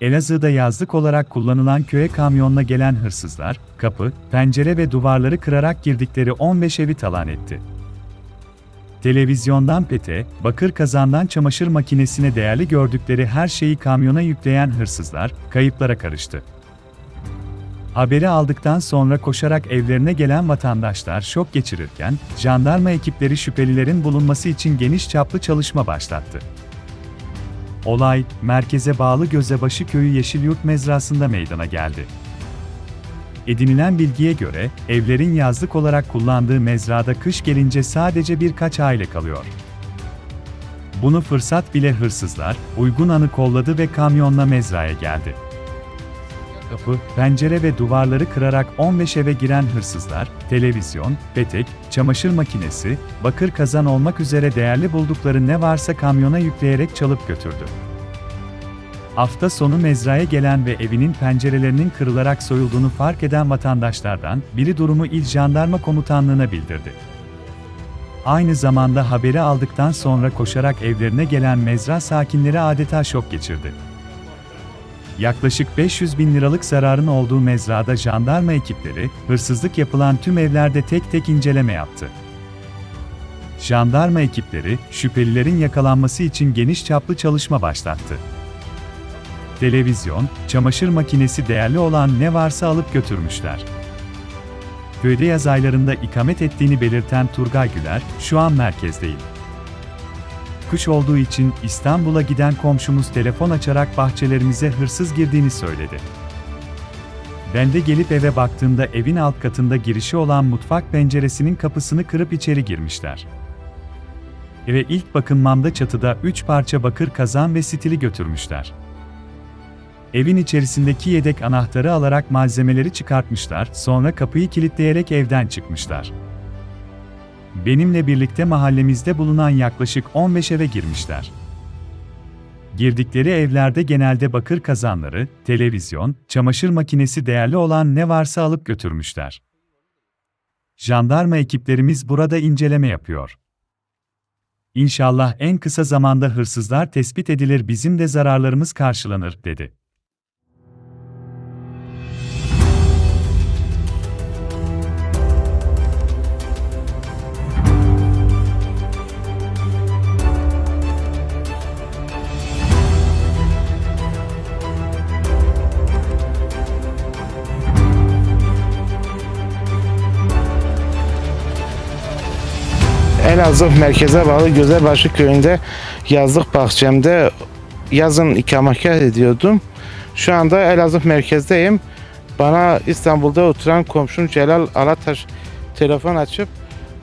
Elazığ'da yazlık olarak kullanılan köye kamyonla gelen hırsızlar, kapı, pencere ve duvarları kırarak girdikleri 15 evi talan etti. Televizyondan pete, bakır kazandan çamaşır makinesine değerli gördükleri her şeyi kamyona yükleyen hırsızlar, kayıplara karıştı. Haberi aldıktan sonra koşarak evlerine gelen vatandaşlar şok geçirirken, jandarma ekipleri şüphelilerin bulunması için geniş çaplı çalışma başlattı. Olay, merkeze bağlı Gözebaşı Köyü Yeşilyurt mezrasında meydana geldi. Edinilen bilgiye göre, evlerin yazlık olarak kullandığı mezrada kış gelince sadece birkaç aile kalıyor. Bunu fırsat bile hırsızlar, uygun anı kolladı ve kamyonla mezraya geldi. Kapı, pencere ve duvarları kırarak 15 eve giren hırsızlar, televizyon, petek, çamaşır makinesi, bakır kazan olmak üzere değerli buldukları ne varsa kamyona yükleyerek çalıp götürdü. Hafta sonu mezraya gelen ve evinin pencerelerinin kırılarak soyulduğunu fark eden vatandaşlardan biri durumu İl Jandarma Komutanlığı'na bildirdi. Aynı zamanda haberi aldıktan sonra koşarak evlerine gelen mezra sakinleri adeta şok geçirdi. Yaklaşık 500 bin liralık zararın olduğu mezrada jandarma ekipleri, hırsızlık yapılan tüm evlerde tek tek inceleme yaptı. Jandarma ekipleri, şüphelilerin yakalanması için geniş çaplı çalışma başlattı. Televizyon, çamaşır makinesi değerli olan ne varsa alıp götürmüşler. Köyde yaz aylarında ikamet ettiğini belirten Turgay Güler, şu an merkezdeyim. Kış olduğu için İstanbul'a giden komşumuz telefon açarak bahçelerimize hırsız girdiğini söyledi. Ben de gelip eve baktığımda evin alt katında girişi olan mutfak penceresinin kapısını kırıp içeri girmişler. Eve ilk bakınmamda çatıda 3 parça bakır kazan ve stili götürmüşler. Evin içerisindeki yedek anahtarı alarak malzemeleri çıkartmışlar, sonra kapıyı kilitleyerek evden çıkmışlar. Benimle birlikte mahallemizde bulunan yaklaşık 15 eve girmişler. Girdikleri evlerde genelde bakır kazanları, televizyon, çamaşır makinesi değerli olan ne varsa alıp götürmüşler. Jandarma ekiplerimiz burada inceleme yapıyor. İnşallah en kısa zamanda hırsızlar tespit edilir bizim de zararlarımız karşılanır, dedi. Elazığ merkeze bağlı Gözebaşı köyünde yazlık bahçemde yazın ikametgah ediyordum. Şu anda Elazığ merkezdeyim. Bana İstanbul'da oturan komşum Celal Alataş telefon açıp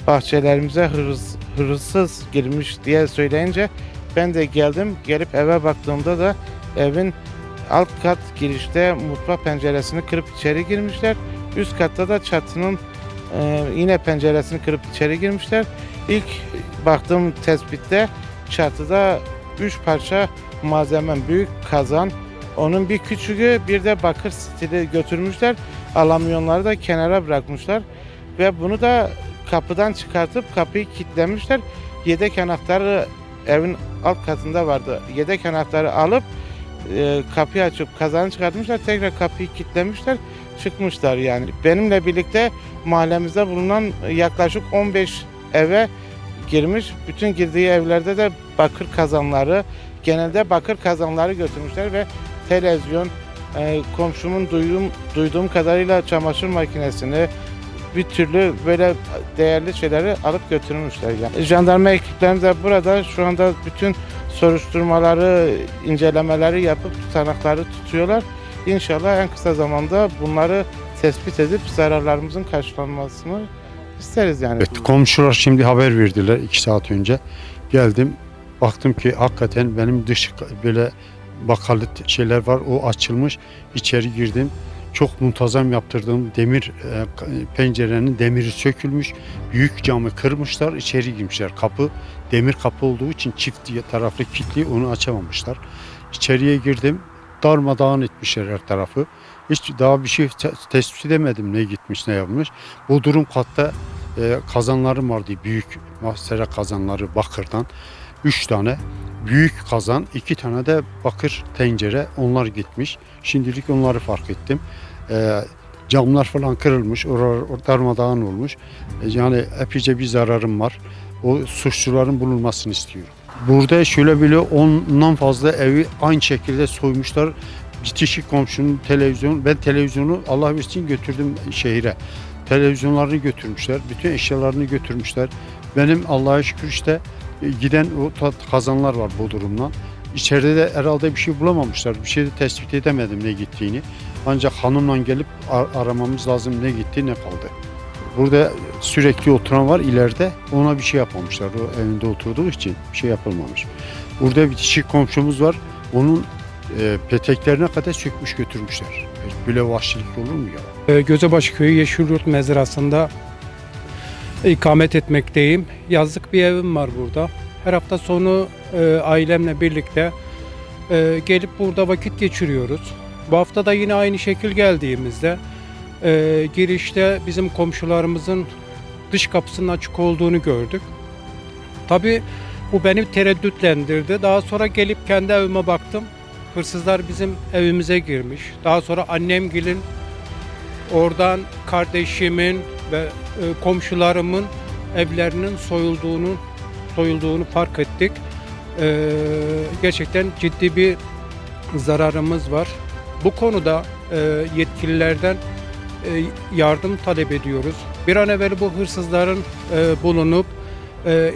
bahçelerimize hırsız, hırsız girmiş diye söyleyince ben de geldim. Gelip eve baktığımda da evin alt kat girişte mutfak penceresini kırıp içeri girmişler. Üst katta da çatının e, yine penceresini kırıp içeri girmişler. İlk baktığım tespitte çatıda 3 parça malzemem büyük kazan. Onun bir küçüğü bir de bakır stili götürmüşler. Alamyonları da kenara bırakmışlar. Ve bunu da kapıdan çıkartıp kapıyı kilitlemişler. Yedek anahtarı evin alt katında vardı. Yedek anahtarı alıp e, kapıyı açıp kazanı çıkartmışlar. Tekrar kapıyı kilitlemişler. Çıkmışlar yani. Benimle birlikte mahallemizde bulunan yaklaşık 15 eve girmiş. Bütün girdiği evlerde de bakır kazanları, genelde bakır kazanları götürmüşler ve televizyon, e, komşumun duyduğum, duyduğum kadarıyla çamaşır makinesini, bir türlü böyle değerli şeyleri alıp götürmüşler. Yani. Jandarma ekipleri de burada şu anda bütün soruşturmaları, incelemeleri yapıp tutanakları tutuyorlar. İnşallah en kısa zamanda bunları tespit edip zararlarımızın karşılanmasını isteriz yani. Evet, komşular şimdi haber verdiler iki saat önce. Geldim, baktım ki hakikaten benim dış böyle bakalıt şeyler var, o açılmış. İçeri girdim. Çok muntazam yaptırdığım demir e, pencerenin demiri sökülmüş. Büyük camı kırmışlar, içeri girmişler. Kapı demir kapı olduğu için çift taraflı kilitli onu açamamışlar. İçeriye girdim. Darmadağın etmişler her tarafı. Hiç daha bir şey te- tespit edemedim ne gitmiş ne yapmış. Bu durum katta e, kazanlarım vardı büyük mahsere kazanları bakırdan. Üç tane büyük kazan, iki tane de bakır tencere onlar gitmiş. Şimdilik onları fark ettim. Ee, camlar falan kırılmış, oralar darmadağın olmuş. Ee, yani epeyce bir zararım var. O suçluların bulunmasını istiyorum. Burada şöyle bile ondan fazla evi aynı şekilde soymuşlar. Bitişik komşunun televizyonu, ben televizyonu Allah bilsin götürdüm şehire. Televizyonlarını götürmüşler, bütün eşyalarını götürmüşler. Benim Allah'a şükür işte e, giden o kazanlar var Bodrum'dan. İçeride de herhalde bir şey bulamamışlar. Bir şey de tespit edemedim ne gittiğini. Ancak hanımla gelip ar- aramamız lazım ne gitti ne kaldı. Burada sürekli oturan var ileride ona bir şey yapmamışlar. O evinde oturduğu için bir şey yapılmamış. Burada bir kişi komşumuz var. Onun e, peteklerine kadar sökmüş götürmüşler. E, Böyle vahşilik olur mu ya? Ee, Gözebaşı Köyü Yeşilyurt mezrasında ikamet etmekteyim. Yazlık bir evim var burada. Her hafta sonu e, ailemle birlikte e, gelip burada vakit geçiriyoruz. Bu hafta da yine aynı şekil geldiğimizde e, girişte bizim komşularımızın dış kapısının açık olduğunu gördük. Tabii bu beni tereddütlendirdi. Daha sonra gelip kendi evime baktım. Hırsızlar bizim evimize girmiş. Daha sonra annemgilin Oradan kardeşimin ve e, komşularımın evlerinin soyulduğunu soyulduğunu fark ettik. E, gerçekten ciddi bir zararımız var. Bu konuda e, yetkililerden yardım talep ediyoruz. Bir an evvel bu hırsızların bulunup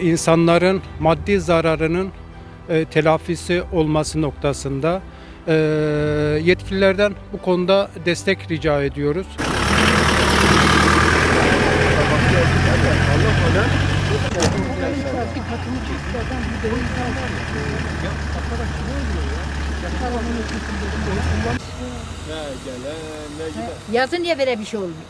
insanların maddi zararının e, telafisi olması noktasında e, yetkililerden bu konuda destek rica ediyoruz. Yazın niye böyle bir şey olmuyor?